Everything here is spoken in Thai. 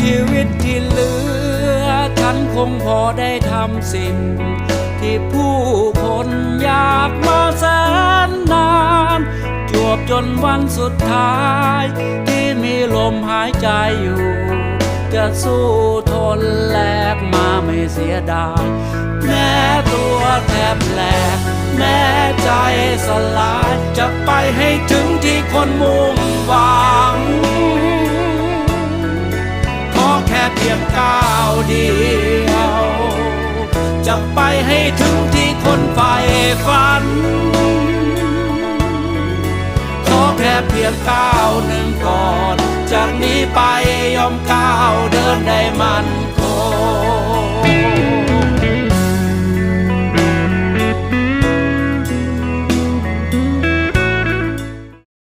ชีวิตที่เหลือกันคงพอได้ทำสิ่ง ที่ผู้คนอยากมาแสนนาน จวบจนวันสุดท้าย ที่มีลมหายใจอยู่ จะสู้ทนแลกมาไม่เสียดายแม้ตัวแทบแหลกแม้ใจสลาย จะไปให้ถึงที่คนมุ่งหวัง ยงก้าวเดียว จะไปให้ถึงที่คนใฝ่ฝัน ขอแค่เพียงก้าวหนึ่งก่อน จากนี้ไปยอมก้าวเดินได้มันค